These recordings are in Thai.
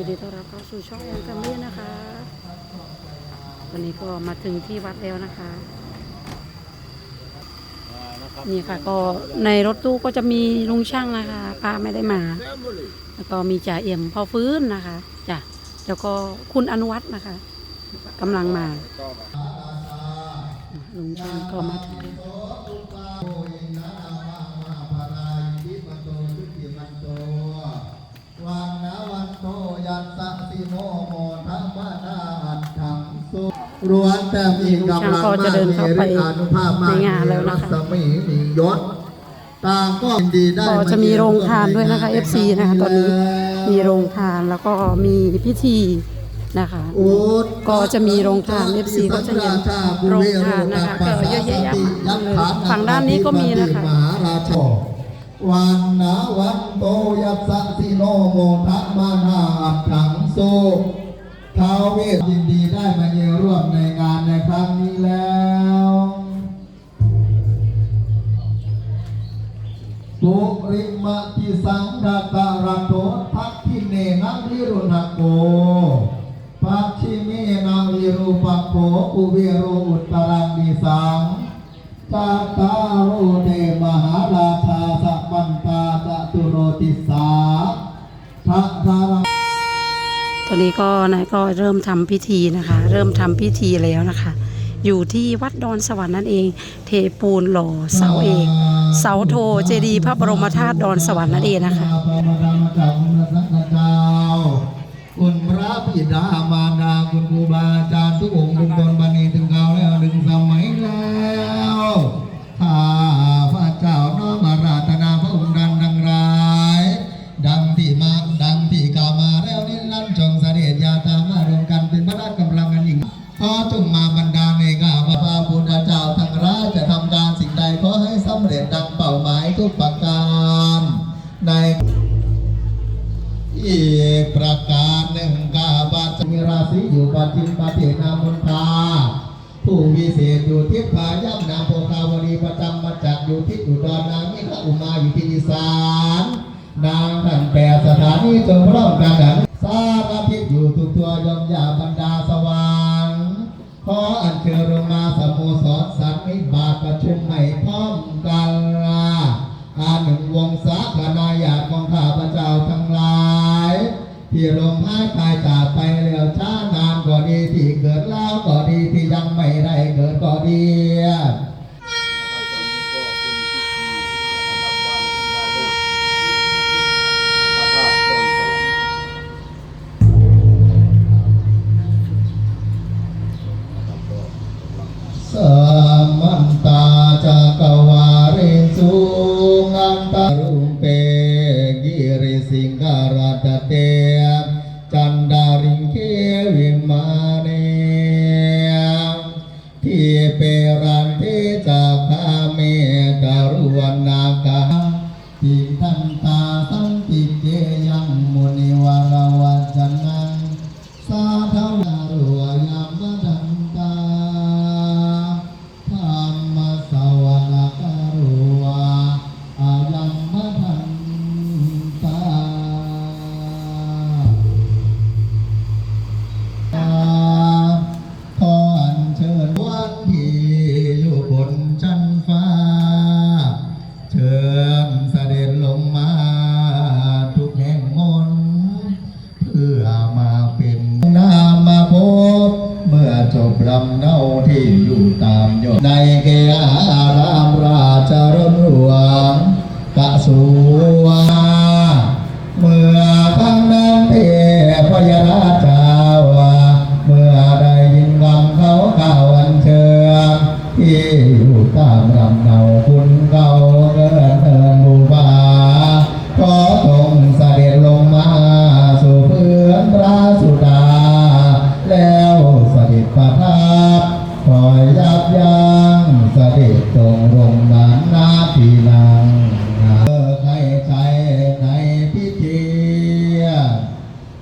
ยินดีต้อนรับเข้าสู่ช่องแอนแฟมิลี่นะคะ วันนี้ก็มาถึงที่วัดแล้วนะคะ นี่ค่ะก็ในรถตู้ก็จะมีลุงช่างนะคะป้าไม่ได้มา แล้วก็มีจ่าเอี่ยมพอฟื้นนะคะจ้ะแล้วก็คุณอนุวัฒน์นะคะกำลังมาลุงช่างก็มาถึงแล้ว วันนะวัน โตยันสะสิโมโมทัมมานาอัตถังสุล้วนแต่มีกำลังก็จะเดินเข้าไปมนุภาพมากในงานแล้วนะคะรัศมีมียศต่างก็ยินดีได้ก็จะมีโรงทานด้วยนะคะ FC นะคะตอนนี้มีโรงทานแล้วก็มีพิธีนะคะโอ๊ตก็จะมีโรงทาน FC ก็จะเห็นโรงทานนะคะก็เยอะแยะมากเลยฝั่งด้านนี้ก็มีนะคะมหาราชา วันนะวันโตยัสสิโนโมทัมานาอัตถังสุท้าวเวสยินดีได้มาเยือนร่วมในงานในครั้งนี้แล้วปุริมะติสังดาการะโตทักขิเนนะวิรุณโกปัจฉิเมนะวิรูปโกอุเวโรอุตตรังดิสัง จัตตารุเดมหาราชาสัพพันตาจตุโรติสาทัทารังตอนนี้ก็นายก็เริ่มทำพิธีนะคะ เริ่มทำพิธีแล้วนะคะ อยู่ที่วัดดอนสวรรค์นั่นเอง เทปูนหล่อเสาเอกเสาโทเจดีย์พระบรมธาตุดอนสวรรค์นั่นเองนะคะพระบรมธรรมสังฆเจ้าคุณพระบิดามารดาคุณครูบา บรรดาลในข้าพระพุทธเจ้าทั้งหลายจะทำการสิ่งใดขอให้สำเร็จดังเป้าหมายทุกประการในอีกประการหนึ่งกาบาจมีราศีอยู่ปัจจิมปะเทนามุนทาผู้วิเศษอยู่ทิพายัมนาโพคาวรีประจำมาจากอยู่ทิศอุดรนามิขอุมาอยู่ที่อีสานนางท่านแปดสถานีจงพร้อมกันดังสารทิศอยู่ทุกตัวยมยาบรรดาสว่างขออัญเชิญลงมาสโมสรสัตว์นิบาตประชุมให้พร้อมกันอาหนึ่งวงศาคณาญาติของข้าพเจ้าทั้งหลาย ที่ลมหาย ตายจากไป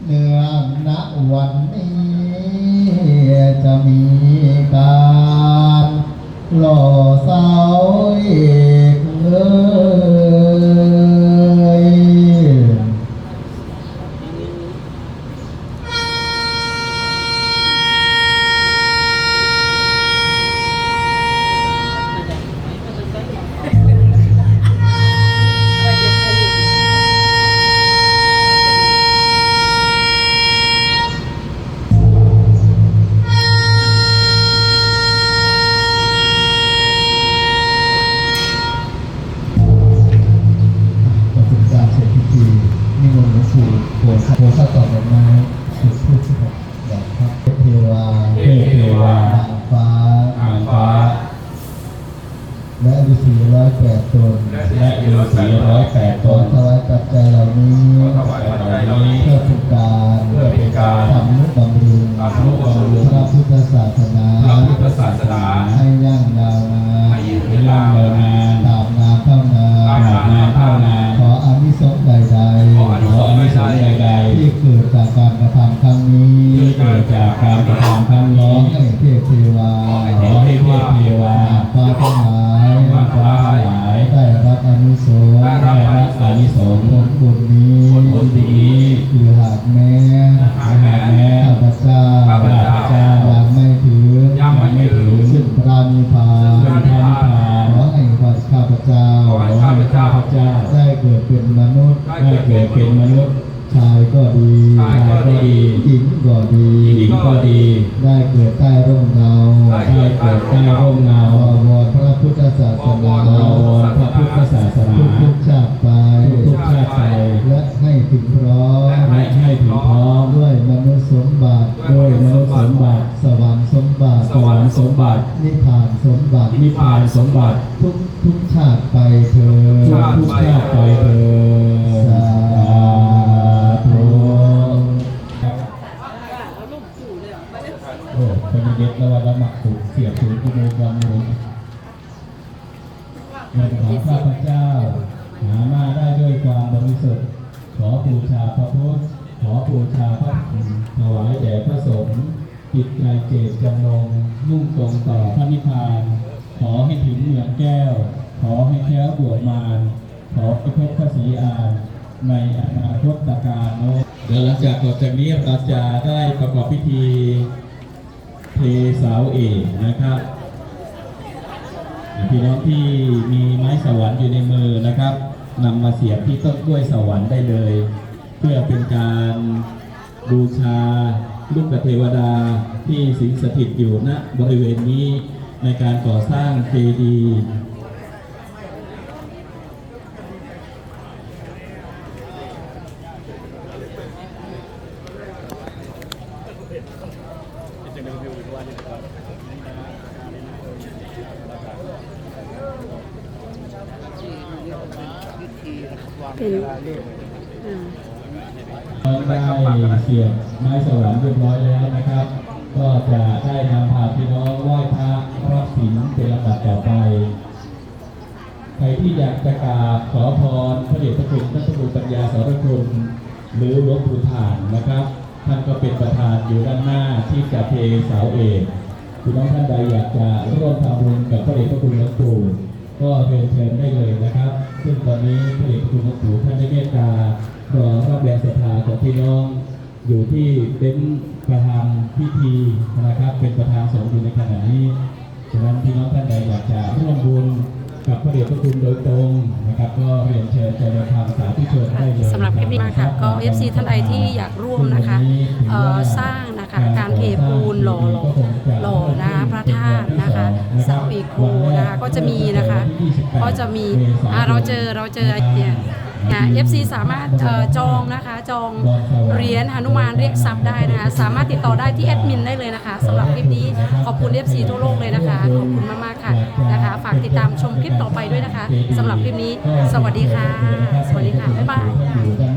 เนื่องณวันนี้จะมีการหล่อเสา และฤาษีร้อยแปดตนและฤาษีร้อยแปดขตอนถวายปัจจัยเหล่านี้ขอถวายปัจจัยเหล่านี้ เพื่อเป็นการเพื่อเป็นการทำนุบำรุงทำนุบำรุงพระพุทธศาสนาพระพุทธศาสนาให้ยั่งยาวนานให้ยืนยาวนานตามงานเท่านานตามงานเท่านานขออานิสงส์ใดขออานิสงส์ใดๆที่เกิดจากการกระทำครั้งนี้ที่เกิดจากการกระทำ ก็ดีหญิงก็ดี ได้เกิดใต้ร่มเงาได้เกิดใต้ร่มเงาววอนพระพุทธศาสนาวอนพระพุทธศาสนาทุกทุกๆชาติไปทุกๆชาติไปและให้ถึงพร้อมและให้ถึงพร้อมด้วยมนุษย์สมบัติด้วยมนุษย์สมบัติ สวรรค์สมบัติสวรรค์สมบัตินิพพานสมบัตินิพพานสมบัติทุกทุกชาติไปเธอทุกทุกชาติไปเถิด นวว่าละหมักถูเสียบถูกกิโลกรัมหนึ่งเงินของข้าพเจ้า หามาได้ด้วยความบริสุทธิ์ ขอบูชาพระพุทธ ขอบูชาพระธรรมถวายแด่พระสงฆ์จิตใจเจตจำนงมุ่งตรงต่อพระนิพพาน ขอให้ถึงเมืองแก้ว ขอให้แค้วบวชมารขอให้พบพระศรีอานในอนาคตการโน้นเดี๋ยวหลังจากต่อจากนี้เราจะได้ประกอบพิธี เทเสาเอกนะครับพี่น้องที่มีไม้สวรรค์อยู่ในมือนะครับนำมาเสียบที่ต้นกล้วยสวรรค์ได้เลย เพื่อเป็นการบูชาลูกเทวดาที่สิงสถิตอยู่ณบริเวณนี้ในการก่อสร้างเจดีย์ เป็นอ่าได้เสียบไม้สวรรค์เรียบร้อยแล้วนะครับ ก็จะได้นำพาพี่น้องไหว้พระรับศีลเป็นลำดับต่อไป ใครที่อยากจะกราบขอพรพระเดชพระคุณพระครูปัญญาสรคุณหรือหลวงปู่ฐานนะครับ ท่านก็เป็นประธานอยู่ด้านหน้าที่จะเทเสาเอกพี่น้องท่านใดอยากจะร่วมทำบุญกับพระเดชพระคุณหลวงปู่ก็เรียนเชิญได้เลยนะครับ ซึ่งตอนนี้พระเดชพระคุณหลวงปู่ท่านได้เมตตารอรับแรงศรัทธาของพี่น้องอยู่ที่เป็นประธานพิธีนะครับ เป็นประธานสงฆ์อยู่ในขณะนี้ฉะนั้นพี่น้องท่านใดอยากจะร่วมบุญ กับพระเดชพระคุณโดยตรงนะครับก็เรียนเชิญใจในทางสาธุชนได้เลยสำหรับคลิปนี้นะคะก็ FC ท่านใดที่อยากร่วมนะคะเอ่อสร้างนะคะการเทปูนหล่อหล่อนะคะพระธาตุนะคะเสาเอกโคนะคะก็จะมีนะคะ ก็จะมีอ่าเราเจอเราเจอเนี่ย นะ FC สามารถออจองนะคะจองเหรียญหนุมานเรียกทรัพย์ได้นะคะสามารถติดต่อได้ที่แอดมินได้เลยนะคะสำหรับคลิปนี้ขอบคุณ FC ทั่วโลกเลยนะคะขอบคุณมากๆค่ะนะคะฝากติดตามชมคลิปต่อไปด้วยนะคะสำหรับคลิปนี้ สวัสดีค่ะ สวัสดีค่ะบ๊ายบายอยู่ด้าน